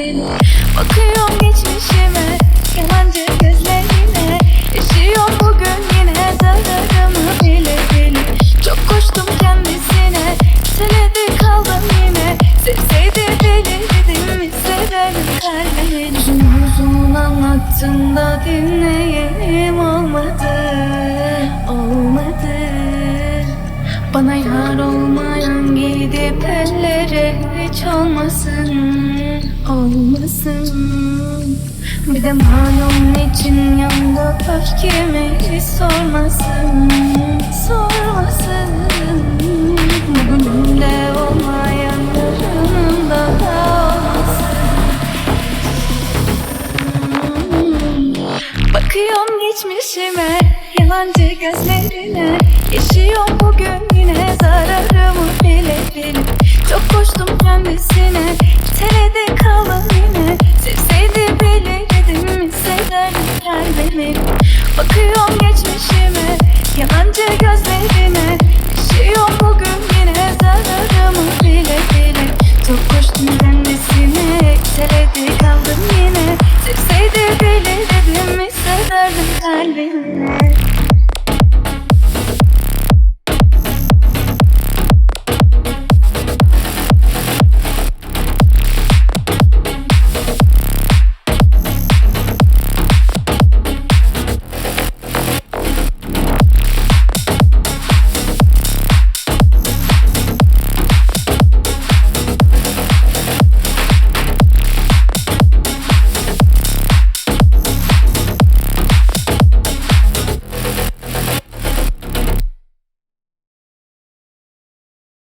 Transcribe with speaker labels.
Speaker 1: Bakıyorum geçmişime yalancı gözlerine. Yaşıyorum bugün yine zararımı bile bile Çok koştum kendisine senedi kaldım yine. Sevseydi bilirdim Uzun uzun anlattın olmadı Olmadı. Bana yar olmayan gidip ellere hiç olmasın Olmasın. Bir de malum için yandı öfkemi sormasın Sormasın. Bugünümde olmayan yarınım daha olmasın. Bakıyorum geçmişime Yalancı gözlerine. Yaşıyorum bugün yine zararımı Bakıyorum geçmişime. Yalancı gözlerine